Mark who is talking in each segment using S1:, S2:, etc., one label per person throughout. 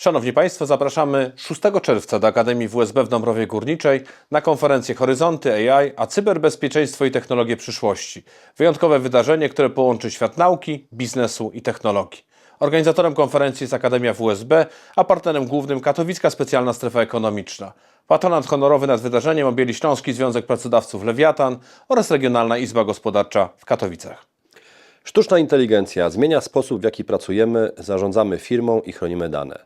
S1: Szanowni Państwo, zapraszamy 6 czerwca do Akademii WSB w Dąbrowie Górniczej na konferencję Horyzonty AI, a cyberbezpieczeństwo i technologie przyszłości. Wyjątkowe wydarzenie, które połączy świat nauki, biznesu i technologii. Organizatorem konferencji jest Akademia WSB, a partnerem głównym Katowicka Specjalna Strefa Ekonomiczna. Patronat honorowy nad wydarzeniem objęli Śląski Związek Pracodawców Lewiatan oraz Regionalna Izba Gospodarcza w Katowicach.
S2: Sztuczna inteligencja zmienia sposób, w jaki pracujemy, zarządzamy firmą i chronimy dane.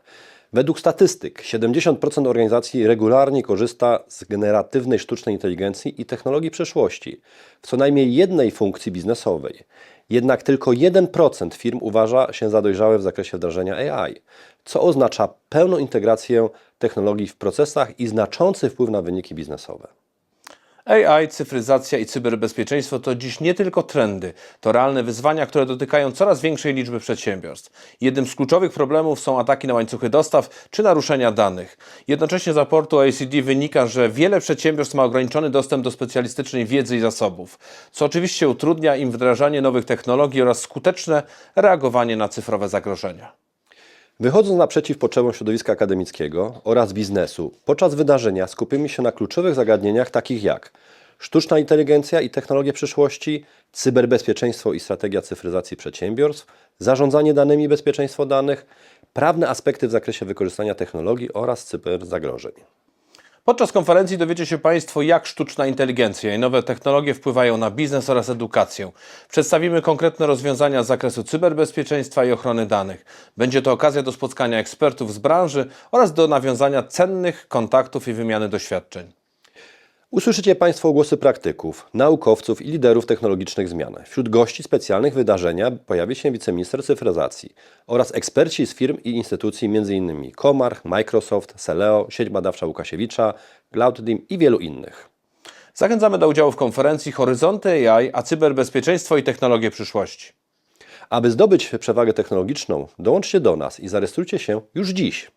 S2: Według statystyk 70% organizacji regularnie korzysta z generatywnej sztucznej inteligencji i technologii przyszłości w co najmniej jednej funkcji biznesowej. Jednak tylko 1% firm uważa się za dojrzałe w zakresie wdrażania AI, co oznacza pełną integrację technologii w procesach i znaczący wpływ na wyniki biznesowe.
S1: AI, cyfryzacja i cyberbezpieczeństwo to dziś nie tylko trendy, to realne wyzwania, które dotykają coraz większej liczby przedsiębiorstw. Jednym z kluczowych problemów są ataki na łańcuchy dostaw czy naruszenia danych. Jednocześnie z raportu OECD wynika, że wiele przedsiębiorstw ma ograniczony dostęp do specjalistycznej wiedzy i zasobów, co oczywiście utrudnia im wdrażanie nowych technologii oraz skuteczne reagowanie na cyfrowe zagrożenia.
S2: Wychodząc naprzeciw potrzebom środowiska akademickiego oraz biznesu, podczas wydarzenia skupimy się na kluczowych zagadnieniach takich jak sztuczna inteligencja i technologie przyszłości, cyberbezpieczeństwo i strategia cyfryzacji przedsiębiorstw, zarządzanie danymi i bezpieczeństwo danych, prawne aspekty w zakresie wykorzystania technologii oraz cyberzagrożeń.
S1: Podczas konferencji dowiecie się Państwo, jak sztuczna inteligencja i nowe technologie wpływają na biznes oraz edukację. Przedstawimy konkretne rozwiązania z zakresu cyberbezpieczeństwa i ochrony danych. Będzie to okazja do spotkania ekspertów z branży oraz do nawiązania cennych kontaktów i wymiany doświadczeń.
S2: Usłyszycie Państwo głosy praktyków, naukowców i liderów technologicznych zmian. Wśród gości specjalnych wydarzenia pojawi się wiceminister cyfryzacji oraz eksperci z firm i instytucji m.in. Komarch, Microsoft, Celeo, sieć badawcza Łukasiewicza, Clouddim i wielu innych.
S1: Zachęcamy do udziału w konferencji Horyzonty AI, a cyberbezpieczeństwo i technologie przyszłości.
S2: Aby zdobyć przewagę technologiczną, dołączcie do nas i zarejestrujcie się już dziś.